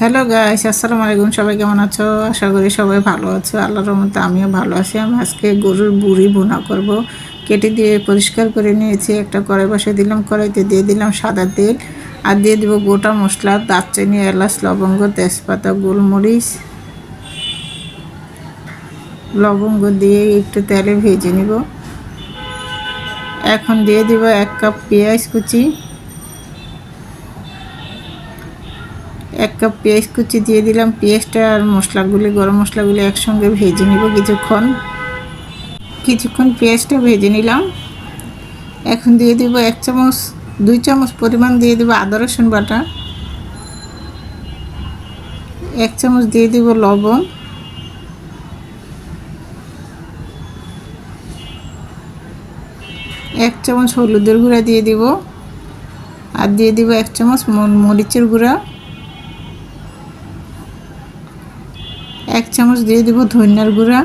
Hello guys আসসালামু আলাইকুম সবাই কেমন আছো? আশা করি সবাই ভালো আছো। আল্লাহর রহমতে আমিও ভালো আছি। আমি আজকে গরুর বুড়ি বোনা করব। কেটে দিয়ে পরিষ্কার করে নিয়েছি। একটা কড়াই বসে দিলাম। কড়াইতে দিয়ে দিলাম সাদা তেল। আর দিয়ে দিব গোটা মশলা, দারচিনি, এলাচ, লবঙ্গ, তেজপাতা, গোলমরিচ। লবঙ্গ দিয়ে একটু তেলে ভেজে নিব। এখন দিয়ে দিব এক কাপ পেঁয়াজ কুচি। এক কাপ পেঁয়াজ কুচি দিয়ে দিলাম। পেঁয়াজটা আর মশলাগুলি, গরম মশলাগুলি একসঙ্গে ভেজে নিব কিছুক্ষণ। কিছুক্ষণ পেঁয়াজটা ভেজে নিলাম। এখন দিয়ে দিব এক চামচ, দুই চামচ পরিমাণ দিয়ে দেবো আদা, রসুন বাটা। এক চামচ দিয়ে দিব লবণ। এক চামচ হলুদের গুঁড়া দিয়ে দিব। আর দিয়ে দিব এক চামচ মরিচের গুঁড়া। এক চামচ দিয়ে দিব ধনিয়ার গুঁড়া।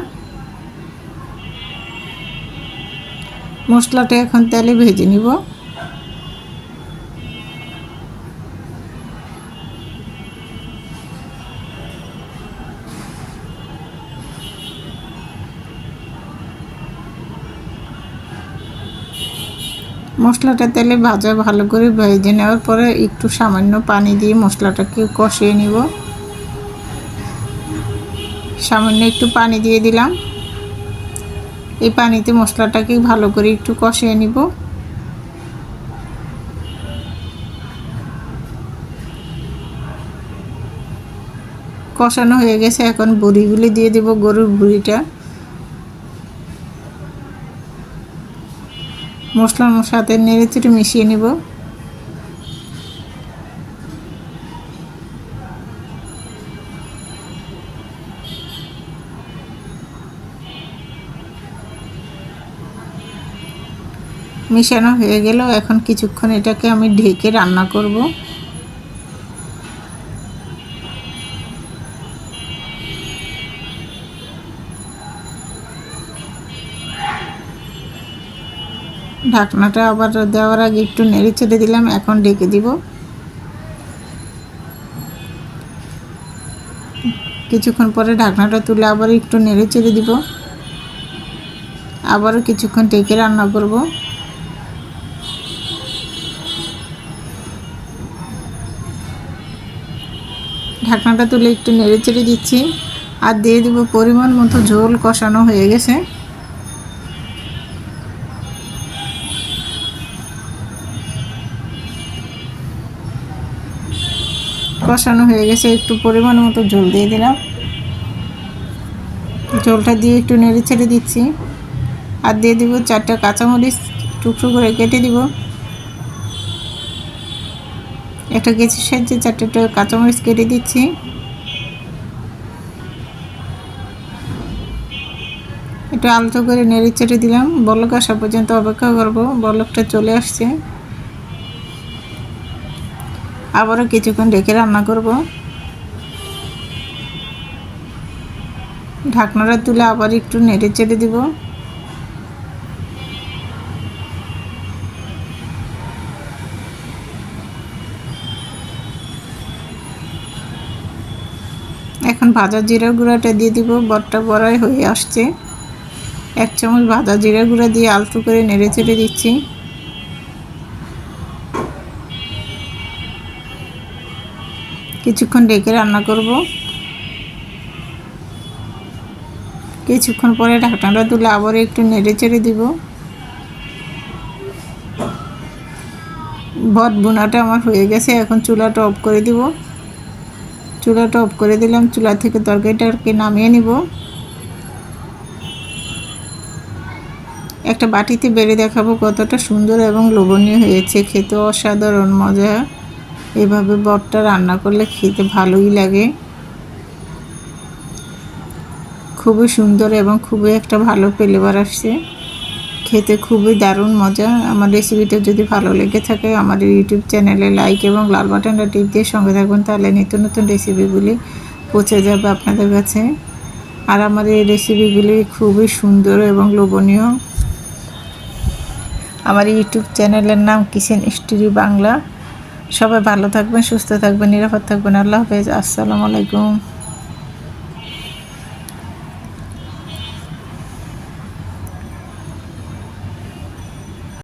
মশলাটা এখন তেলে ভেজে নিব। মশলাটা তেলে ভাজা ভালো করে ভেজে নেওয়ার পরে একটু সামান্য পানি দিয়ে মশলাটাকে কষিয়ে নিব। সামান্য একটু পানি দিয়ে দিলাম। এই পানিতে মশলাটাকে ভালো করে একটু কষিয়ে নিব। কষানো হয়ে গেছে, এখন বুড়িগুলি দিয়ে দেব গরুর বুড়িটা। মশলার সাথে নেড়ে চেড়ে মিশিয়ে নিব। মিশানো হয়ে গেল। এখন কিছুক্ষণ এটাকে আমি ঢেকে রান্না করব। ঢাকনাটা আবার দেওয়ার আগে একটু নেড়ে ছেড়ে দিলাম, এখন ঢেকে দিব। কিছুক্ষণ পরে ঢাকনাটা তুলে আবার একটু নেড়ে ছেড়ে দিব। আবারও কিছুক্ষণ ঢেকে রান্না করব। ঢাকনাটা তুলে একটু নেড়ে চেড়ে দিচ্ছি। আর দিয়ে দেব পরিমাণ মতো ঝোল কষানো হয়ে গেছে। কষানো হয়ে গেছে, একটু পরিমাণ মতো ঝোল দিয়ে দিলাম। ঝোলটা দিয়ে একটু নেড়ে ছেড়ে দিচ্ছি। আর দিয়ে দিব চারটা কাঁচামরিচ টুকরো করে কেটে দিব। একটা কেচির সাহায্যে চারটে কাঁচামরিচ কেটে দিচ্ছি। একটু আলতো করে নেড়ে চেটে দিলাম। বলক আসা পর্যন্ত অপেক্ষা করব। বলকটা চলে আসছে। আবারও কিছুক্ষণ রেখে রান্না করব। ঢাকনাটা তুলে আবার একটু নেড়ে চেড়ে দিব। এখন ভাজা জিরা গুঁড়াটা দিয়ে দিব বটটা বড়াই হয়ে আসছে। এক চামচ ভাজা জিরা গুঁড়া দিয়ে আলতো করে নেড়ে চেড়ে দিচ্ছি। কিছুক্ষণ ডেকে রান্না করব। কিছুক্ষণ পরে ঢাকনাটা তুলে আবার একটু নেড়ে চেড়ে দিব। ভট বোনাটা আমার হয়ে গেছে, এখন চুলাটা অফ করে দিব। চুলাটা অফ করে দিলাম। চুলা থেকে তরকারিটাকে নামিয়ে নিব। একটা বাটিতে বেড়ে দেখাবো কতটা সুন্দর এবং লোভনীয় হয়েছে। খেতে অসাধারণ মজা। এভাবে বটটা রান্না করলে খেতে ভালোই লাগে। খুবই সুন্দর এবং খুবই একটা ভালো ফ্লেভার আসছে। খেতে খুবই দারুণ মজা। আমার রেসিপিটা যদি ভালো লেগে থাকে, আমার ইউটিউব চ্যানেলে লাইক এবং লাল বাটনটা টিপ দিয়ে সঙ্গে থাকবেন তাহলে নিত্য নতুন রেসিপিগুলি পৌঁছে যাবে আপনাদের কাছে। আর আমার এই রেসিপিগুলি খুবই সুন্দর এবং লোভনীয়। আমার ইউটিউব চ্যানেলের নাম কিচেন স্টোরি বাংলা সবাই ভালো থাকবেন, সুস্থ থাকবেন, নিরাপদ থাকবেন। আল্লাহ হাফেজ। আসসালামু আলাইকুম।